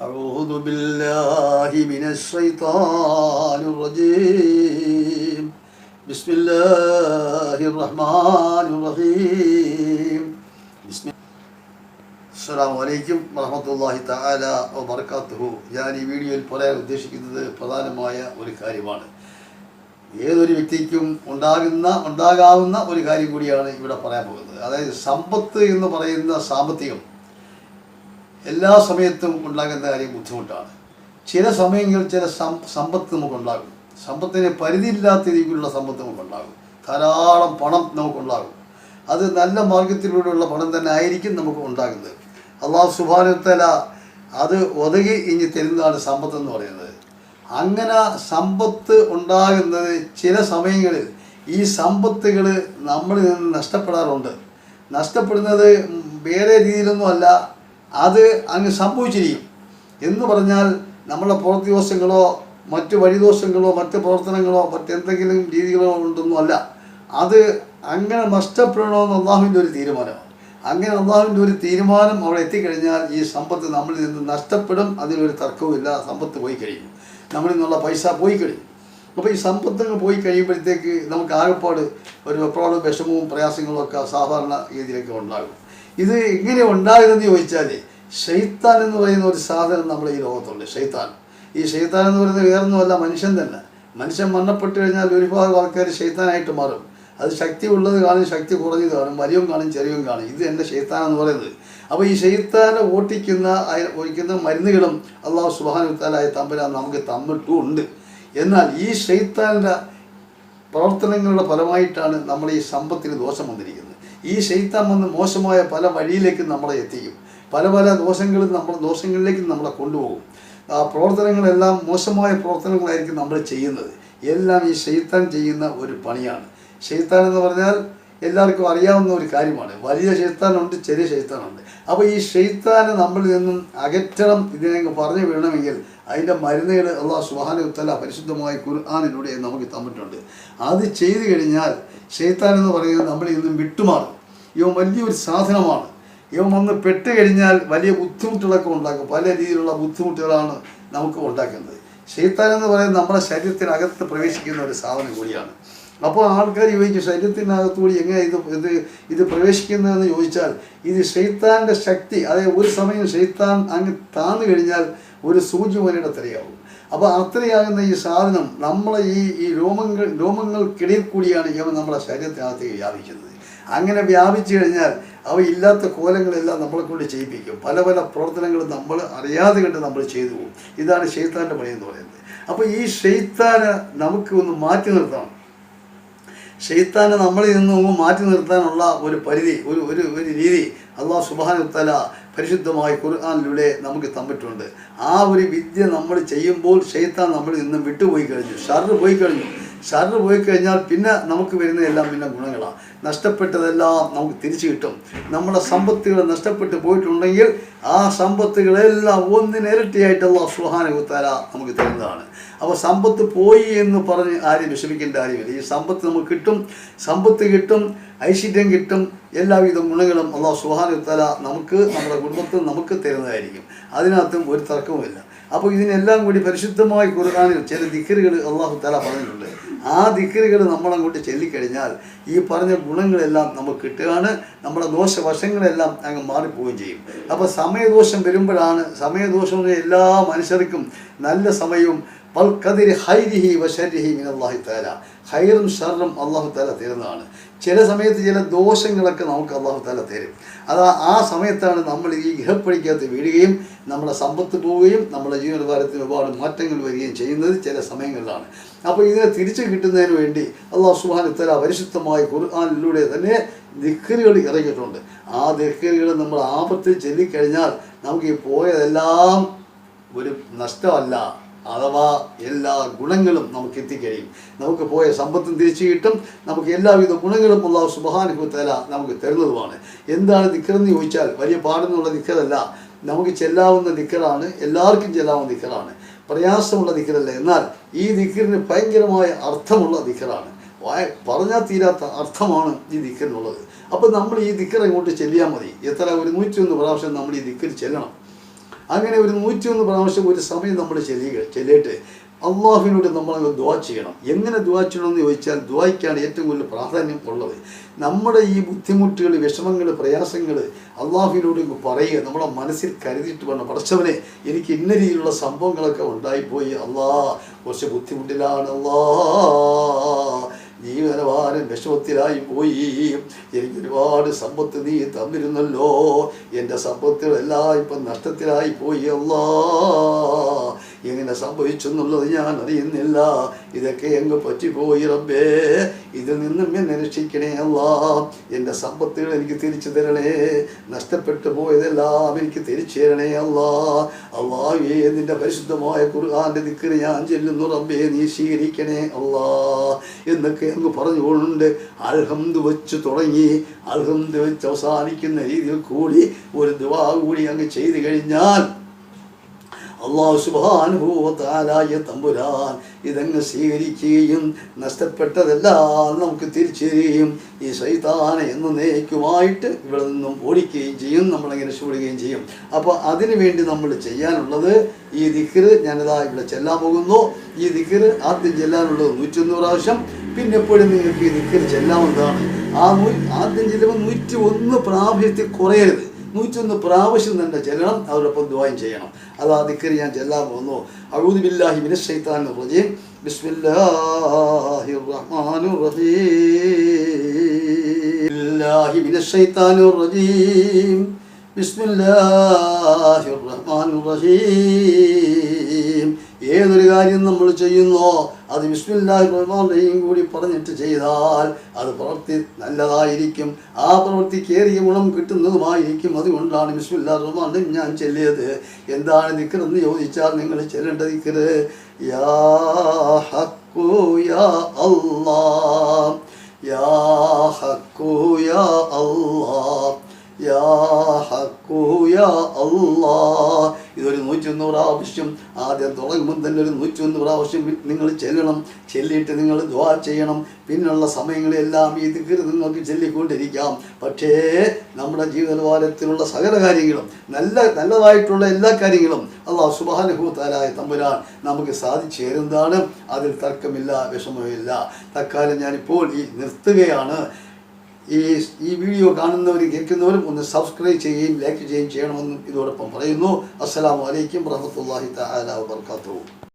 أعوذ بالله من الشيطان الرجيم بسم الله الرحمن الرحيم بسم അസ്സാം വലൈക്കും വറഹമത്തല്ലാഹി തആല വബർക്കാത്തുഹു ഞാൻ ഈ വീഡിയോയിൽ പറയാൻ ഉദ്ദേശിക്കുന്നത് പ്രധാനമായ ഒരു കാര്യമാണ് ഏതൊരു വ്യക്തിക്കും ഉണ്ടാകുന്ന ഉണ്ടാകാവുന്ന ഒരു കാര്യം കൂടിയാണ് ഇവിടെ പറയാൻ പോകുന്നത് അതായത് സമ്പത്ത് എന്ന് പറയുന്ന സാമ്പത്തികം എല്ലാ സമയത്തും ഉണ്ടാകുന്ന കാര്യം ബുദ്ധിമുട്ടാണ്. ചില സമയങ്ങളിൽ ചില സമ്പത്ത് നമുക്കുണ്ടാകും. സമ്പത്തിന് പരിധിയില്ലാത്ത രീതിയിലുള്ള സമ്പത്ത് നമുക്കുണ്ടാകും. ധാരാളം പണം നമുക്കുണ്ടാകും. അത് നല്ല മാർഗത്തിലൂടെയുള്ള പണം തന്നെ ആയിരിക്കും നമുക്ക് ഉണ്ടാകുന്നത്. അള്ളാഹു സുബാനുത്തല അത് ഒതുകി ഇനി തരുന്നതാണ് സമ്പത്ത് എന്ന് പറയുന്നത്. അങ്ങനെ സമ്പത്ത് ഉണ്ടാകുന്നത് ചില സമയങ്ങളിൽ ഈ സമ്പത്തുകൾ നമ്മളിൽ നിന്ന് നഷ്ടപ്പെടാറുണ്ട്. നഷ്ടപ്പെടുന്നത് വേറെ രീതിയിലൊന്നുമല്ല അത് അങ്ങ് സംഭവിച്ചിരിക്കും. എന്ന് പറഞ്ഞാൽ നമ്മളെ പ്രവൃത്തിദോഷങ്ങളോ മറ്റ് വഴിദോഷങ്ങളോ മറ്റ് പ്രവർത്തനങ്ങളോ മറ്റെന്തെങ്കിലും രീതികളോ ഉണ്ടെന്നോ അല്ല. അത് അങ്ങനെ നഷ്ടപ്പെടണമെന്ന് അള്ളാഹുവിന്റെ ഒരു തീരുമാനമാണ്. അങ്ങനെ അള്ളാഹുവിന്റെ ഒരു തീരുമാനം അവിടെ എത്തിക്കഴിഞ്ഞാൽ ഈ സമ്പത്ത് നമ്മളിൽ നിന്ന് നഷ്ടപ്പെടും അതിലൊരു തർക്കവുമില്ല സമ്പത്ത് പോയി കഴിയും. നമ്മളിൽ നിന്നുള്ള പൈസ പോയി കഴിയും. അപ്പോൾ ഈ സമ്പത്തങ്ങൾ പോയി കഴിയുമ്പോഴത്തേക്ക് നമുക്ക് ആകെപ്പാട് ഒരു എപ്പോഴും വിഷമവും പ്രയാസങ്ങളും ഒക്കെ സാധാരണ രീതിയിലൊക്കെ ഉണ്ടാകും. ഇത് എങ്ങനെ ഉണ്ടാകുന്നതെന്ന് ചോദിച്ചാൽ ഷെയ്ത്താൻ എന്ന് പറയുന്ന ഒരു സാധനം നമ്മുടെ ഈ ലോകത്തുണ്ട് ഷെയ്ത്താൻ ഈ ഷെയ്ത്താൻ എന്ന് പറയുന്നത് വേറൊന്നുമല്ല മനുഷ്യൻ തന്നെ. മനുഷ്യൻ മരണപ്പെട്ട് കഴിഞ്ഞാൽ ഒരുപാട് ആൾക്കാർ ഷെയ്ത്താനായിട്ട് മാറും. അത് ശക്തി ഉള്ളത് കാണും ശക്തി കുറഞ്ഞത് കാണും വലിയവും കാണും ചെറിയവും കാണും. ഇത് എന്റെ ഷെയ്ത്താൻ എന്ന് പറയുന്നത്. അപ്പോൾ ഈ ഷെയ്ത്താനെ ഓട്ടിക്കുന്ന ഒഴിക്കുന്ന മരുന്നുകളും അള്ളാഹു സുബാനുത്താലായ തമ്പുരാൻ നമുക്ക് തന്നിട്ടും ഉണ്ട് എന്നാൽ ഈ ഷെയ്ത്താന്റെ പ്രവർത്തനങ്ങളുടെ ഫലമായിട്ടാണ് നമ്മൾ ഈ സമ്പത്തിന് ദോഷം വന്നിരിക്കുന്നത്. ഈ ശൈത്താൻ വന്ന് മോശമായ പല വഴിയിലേക്കും നമ്മളെ എത്തിക്കും. പല പല ദോഷങ്ങളും നമ്മൾ ദോഷങ്ങളിലേക്കും നമ്മളെ കൊണ്ടുപോകും. ആ പ്രവർത്തനങ്ങളെല്ലാം മോശമായ പ്രവർത്തനങ്ങളായിരിക്കും നമ്മൾ ചെയ്യുന്നത്. എല്ലാം ഈ ശൈത്താൻ ചെയ്യുന്ന ഒരു പണിയാണ്. ശൈത്താൻ എന്ന് പറഞ്ഞാൽ എല്ലാവർക്കും അറിയാവുന്ന ഒരു കാര്യമാണ്. വലിയ ശൈത്താനുണ്ട് ചെറിയ ശൈത്താനുണ്ട്. അപ്പോൾ ഈ ശൈത്താനെ നമ്മളിൽ നിന്നും അകറ്റണം ഇതിനെ പറഞ്ഞു വീണമെങ്കിൽ അതിന്റെ മരുന്നുകൾ അള്ളാഹ് സുഹാന ഉത്തല പരിശുദ്ധമായ ഖുർആാനിലൂടെ നമുക്ക് തന്നിട്ടുണ്ട്. അത് ചെയ്തു കഴിഞ്ഞാൽ ഷെയ്ത്താൻ എന്ന് പറയുന്നത് നമ്മളിൽ നിന്നും വിട്ടുമാറും. ഇവൻ വലിയൊരു സാധനമാണ്. ഇവൻ വന്ന് പെട്ട് കഴിഞ്ഞാൽ വലിയ ബുദ്ധിമുട്ടുകളൊക്കെ ഉണ്ടാക്കും. പല രീതിയിലുള്ള ബുദ്ധിമുട്ടുകളാണ് നമുക്ക് ഉണ്ടാക്കുന്നത്. ഷെയ്ത്താൻ എന്ന് പറയുന്നത് നമ്മുടെ ശരീരത്തിനകത്ത് പ്രവേശിക്കുന്ന ഒരു സാധനം കൂടിയാണ്. അപ്പോൾ ആൾക്കാർ ചോദിക്കും ശരീരത്തിനകത്തുകൂടി എങ്ങനെ ഇത് ഇത് ഇത് പ്രവേശിക്കുന്നതെന്ന് ചോദിച്ചാൽ ഇത് ഷെയ്ത്താന്റെ ശക്തി അതായത് ഒരു സമയം ഷെയ്ത്താൻ അങ്ങ് താന്നു കഴിഞ്ഞാൽ ഒരു സൂചി മുനയുടെ തിരയാവും. അപ്പോൾ അത്രയാകുന്ന ഈ സാധനം നമ്മളെ ഈ ഈ രോമങ്ങൾ രോമങ്ങൾക്കിടയിൽ കൂടിയാണ് ഇവ നമ്മുടെ ശരീരത്തിനകത്ത് വ്യാപിക്കുന്നത്. അങ്ങനെ വ്യാപിച്ചു കഴിഞ്ഞാൽ അവ ഇല്ലാത്ത കോലങ്ങളെല്ലാം നമ്മളെ കൊണ്ട് ചെയ്യിപ്പിക്കും. പല പല പ്രവർത്തനങ്ങളും നമ്മൾ അറിയാതെ കണ്ട് നമ്മൾ ചെയ്തു പോകും. ഇതാണ് ഷെയ്ത്താന്റെ പണി എന്ന് പറയുന്നത്. അപ്പോൾ ഈ ഷെയ്ത്താനെ നമുക്ക് ഒന്ന് മാറ്റി നിർത്തണം. ഷെയ്ത്താനെ നമ്മളിൽ നിന്ന് മാറ്റി നിർത്താനുള്ള ഒരു പരിധി ഒരു ഒരു ഒരു രീതി അള്ളാഹു സുബാനുത്തല പരിശുദ്ധമായി ഖുർആാനിലൂടെ നമുക്ക് തന്നിട്ടുണ്ട്. ആ ഒരു വിദ്യ നമ്മൾ ചെയ്യുമ്പോൾ ഷെയ്ത്താൻ നമ്മളിൽ നിന്നും വിട്ടുപോയി കഴിഞ്ഞു ഷർറ് പോയി കഴിഞ്ഞു. ഷർറ് പോയി കഴിഞ്ഞാൽ പിന്നെ നമുക്ക് വരുന്നതെല്ലാം പിന്നെ ഗുണങ്ങളാണ് നഷ്ടപ്പെട്ടതെല്ലാം നമുക്ക് തിരിച്ചു കിട്ടും. നമ്മുടെ സമ്പത്തുകൾ നഷ്ടപ്പെട്ടു പോയിട്ടുണ്ടെങ്കിൽ ആ സമ്പത്തുകളെല്ലാം ഒന്നിനിരട്ടിയായിട്ടുള്ള സുഹാനുത്താല നമുക്ക് തരുന്നതാണ്. അപ്പോൾ സമ്പത്ത് പോയി എന്ന് പറഞ്ഞ് ആരും വിഷമിക്കേണ്ട കാര്യമില്ല. ഈ സമ്പത്ത് നമുക്ക് കിട്ടും സമ്പത്ത് കിട്ടും ഐശ്വര്യം കിട്ടും എല്ലാവിധ ഗുണങ്ങളും അള്ളാഹു സുഹാനുത്തല നമുക്ക് നമ്മുടെ കുടുംബത്തിൽ നമുക്ക് തരുന്നതായിരിക്കും. അതിനകത്തും ഒരു തർക്കവുമില്ല. അപ്പോൾ ഇതിനെല്ലാം കൂടി പരിശുദ്ധമായി ഖുർആാനിൽ ചില ദിക്കറുകൾ അള്ളാഹു തല പറഞ്ഞിട്ടുണ്ട്. ആ ദിക്കറുകൾ നമ്മളങ്ങോട്ട് ചൊല്ലിക്കഴിഞ്ഞാൽ ഈ പറഞ്ഞ ഗുണങ്ങളെല്ലാം നമുക്ക് കിട്ടുകയാണ്. നമ്മുടെ ദോഷവശങ്ങളെല്ലാം അങ്ങ് മാറിപ്പോവുകയും ചെയ്യും. അപ്പോൾ സമയദോഷം വരുമ്പോഴാണ് സമയദോഷം എല്ലാ മനുഷ്യർക്കും നല്ല സമയവും ഹൈറും ഷറും അള്ളാഹു താല തരുന്നതാണ്. ചില സമയത്ത് ചില ദോഷങ്ങളൊക്കെ നമുക്ക് അള്ളാഹു താല തരും. അത് ആ സമയത്താണ് നമ്മൾ ഈ ഇഹപ്പഴിക്കകത്ത് വീഴുകയും നമ്മുടെ സമ്പത്ത് പോവുകയും നമ്മുടെ ജീവനഭാരത്തിന് ഒരുപാട് മാറ്റങ്ങൾ വരികയും ചെയ്യുന്നത് ചില സമയങ്ങളിലാണ്. അപ്പോൾ ഇതിനെ തിരിച്ചു കിട്ടുന്നതിന് വേണ്ടി അള്ളാഹു സുബാൻ തല പരിശുദ്ധമായ ഖുർആാനിലൂടെ തന്നെ ദിക്കറുകൾ ഇറങ്ങിയിട്ടുണ്ട് ആ ദിക്കറുകൾ നമ്മൾ ആപത്തിൽ ചെല്ലിക്കഴിഞ്ഞാൽ നമുക്ക് ഈ പോയതെല്ലാം ഒരു നഷ്ടമല്ല. അഥവാ എല്ലാ ഗുണങ്ങളും നമുക്ക് എത്തിക്കഴിയും. നമുക്ക് പോയ സമ്പത്തും തിരിച്ചു കിട്ടും. നമുക്ക് എല്ലാവിധ ഗുണങ്ങളും ഉള്ള സുബാനുഭവത്തല നമുക്ക് തരുന്നതുമാണ്. എന്താണ് ദിക്കറെന്ന് ചോദിച്ചാൽ വലിയ പാടെന്നുള്ള ദിക്കറല്ല നമുക്ക് ചെല്ലാവുന്ന ദിക്കറാണ് എല്ലാവർക്കും ചെല്ലാവുന്ന ദിക്കറാണ് പ്രയാസമുള്ള ദിക്കറല്ല എന്നാൽ ഈ ദിക്കറിന് ഭയങ്കരമായ അർത്ഥമുള്ള ദിക്കറാണ് പറഞ്ഞാൽ തീരാത്ത അർത്ഥമാണ് ഈ ദിക്കറിനുള്ളത് അപ്പോൾ നമ്മൾ ഈ ദിക്കർ ഇങ്ങോട്ട് ചെല്ലിയാൽ മതി. എത്ര? ഒരു നൂറ്റി ഒന്ന് പ്രാവശ്യം നമ്മൾ ഈ ദിക്കർ ചെല്ലണം. അങ്ങനെ ഒരു നൂറ്റിയൊന്ന് പ്രാവശ്യം ഒരു സമയം നമ്മൾ ചെല്ലുക ചെല്ലിയിട്ട് അള്ളാഹുവിനോട് നമ്മൾ ദ്വാ ചെയ്യണം. എങ്ങനെ ദ്വാ ചെയ്യണമെന്ന് ചോദിച്ചാൽ ദ്വായ്ക്കാണ് ഏറ്റവും കൂടുതൽ പ്രാധാന്യം ഉള്ളത്. നമ്മുടെ ഈ ബുദ്ധിമുട്ടുകൾ വിഷമങ്ങൾ പ്രയാസങ്ങൾ അള്ളാഹുവിനോട് പറയുക. നമ്മളെ മനസ്സിൽ കരുതിയിട്ട് വേണം പഠിച്ചവനെ എനിക്ക് ഇന്ന രീതിയിലുള്ള സംഭവങ്ങളൊക്കെ ഉണ്ടായിപ്പോയി. അള്ളാ കുറച്ച് ബുദ്ധിമുട്ടിലാണ്. അള്ളാ ജീവനവാരൻ വിഷമത്തിലായി പോയി. എനിക്ക് ഒരുപാട് സമ്പത്ത് നീ തന്നിരുന്നല്ലോ. എന്റെ സമ്പത്തുകളെല്ലാം ഇപ്പം നഷ്ടത്തിലായി പോയി അല്ലാ. എങ്ങനെ സംഭവിച്ചെന്നുള്ളത് ഞാൻ അറിയുന്നില്ല. ഇതൊക്കെ എങ്ങ് പറ്റിപ്പോയി റബ്ബേ. ഇതിൽ നിന്നും എന്നെ രക്ഷിക്കണേ അല്ല. എന്റെ സമ്പത്തുകൾ എനിക്ക് തിരിച്ചു തരണേ. നഷ്ടപ്പെട്ടു പോയതെല്ലാം എനിക്ക് തിരിച്ചു തരണേ അല്ല. അള്ളാഹുവേ നിന്റെ പരിശുദ്ധമായ ഖുർആന്റെ ദിക്കിന് ഞാൻ ചെല്ലുന്നു റബ്ബേ നീ സ്വീകരിക്കണേ അല്ലാ. എന്നൊക്കെ അങ്ങ് പറഞ്ഞുകൊണ്ട് അൽഹംദ് വെച്ച് തുടങ്ങി. അൽഹംദ് വെച്ച് അവസാനിക്കുന്ന രീതിയിൽ കൂടി ഒരു ദുവാ കൂടി അങ്ങ് ചെയ്തു കഴിഞ്ഞാൽ അള്ളാഹു സുബാനുഭൂവത്താലായ തമ്പുരാൻ ഇതങ്ങ് സ്വീകരിക്കുകയും നഷ്ടപ്പെട്ടതെല്ലാം നമുക്ക് തിരിച്ചു ഈ ഈ ശൈതാനെ എന്നേക്കുമായിട്ട് ഇവിടെ നിന്നും ഓടിക്കുകയും ചെയ്യും നമ്മളങ്ങനെ രക്ഷപ്പെടുകയും ചെയ്യും. അപ്പോൾ അതിനു വേണ്ടി നമ്മൾ ചെയ്യാനുള്ളത് ഈ ദിക്കറ് ഞാനിതാ ഇവിടെ ചെല്ലാൻ പോകുന്നു. ഈ ദിക്കറ് ആദ്യം ചെല്ലാനുള്ളത് നൂറ്റൊന്ന് പ്രാവശ്യം പിന്നെ എപ്പോഴും നിങ്ങൾക്ക് ഈ ദിക്കറ് ചെല്ലാമെന്നാണ് ആ നൂ ആദ്യം ചെല്ലുമ്പോൾ നൂറ്റി ഒന്ന് പ്രാവശ്യത്തിൽ കുറയരുത്. നൂറ്റൊന്ന് പ്രാവശ്യം തന്നെ ചെല്ലണം അതോടൊപ്പം ദ്വായം ചെയ്യണം. അത് ആ ദിക്കറി ഞാൻ ചെല്ലാൻ പോകുന്നു. അഊദു ബില്ലാഹി മിനശ് റജീം ബിസ്മില്ലാഹിർ റഹ്മാനിർ റഹീം ബില്ലാഹി മിനശ് റജീം ബിസ്മില്ലാഹിർ റഹ്മാനിർ റഹീം ഏതൊരു കാര്യം നമ്മൾ ചെയ്യുന്നോ അത് റഹീം കൂടി പറഞ്ഞിട്ട് ചെയ്താൽ അത് പ്രവൃത്തി നല്ലതായിരിക്കും. ആ പ്രവൃത്തിക്ക് ഏറിയ ഗുണം കിട്ടുന്നതുമായിരിക്കും. അതുകൊണ്ടാണ് വിസ്മില്ലാ റഹ്മാൻ റഹീം ഞാൻ ചെല്ലിയത്. എന്താണ് ദിക്കറെന്ന് ചോദിച്ചാൽ നിങ്ങൾ ചെല്ലേണ്ട ദിക്കറ് യാ ഹക്കു യാ അല്ലാ. തുടങ്ങുമ്പോൾ തന്നെ ഒരു നൂറ്റൊന്ന് പ്രാവശ്യം നിങ്ങൾ ചെല്ലണം. ചെല്ലിയിട്ട് നിങ്ങൾ ദ്വാ ചെയ്യണം. പിന്നുള്ള സമയങ്ങളെല്ലാം ഈ ദിക്കർ നിങ്ങൾക്ക് ചെല്ലിക്കൊണ്ടിരിക്കാം. പക്ഷേ നമ്മുടെ ജീവിതനിലവാരത്തിലുള്ള സകല കാര്യങ്ങളും നല്ല നല്ലതായിട്ടുള്ള എല്ലാ കാര്യങ്ങളും അള്ളാഹു സുബാനുഭൂത്താലായ തമ്പുരാൻ നമുക്ക് സാധിച്ചു തരുന്നതാണ്. അതിൽ തർക്കമില്ല വിഷമമില്ല. തൽക്കാലം ഞാനിപ്പോൾ ഈ നിർത്തുകയാണ്. ഈ ഈ വീഡിയോ കാണുന്നവരും കേൾക്കുന്നവരും ഒന്ന് സബ്സ്ക്രൈബ് ചെയ്യുകയും ലൈക്ക് ചെയ്യുകയും ചെയ്യണമെന്നും ഇതോടൊപ്പം പറയുന്നു. അസ്സലാമു അലൈക്കും വറഹ്മത്തുള്ളാഹി തആല വബറകാതുഹു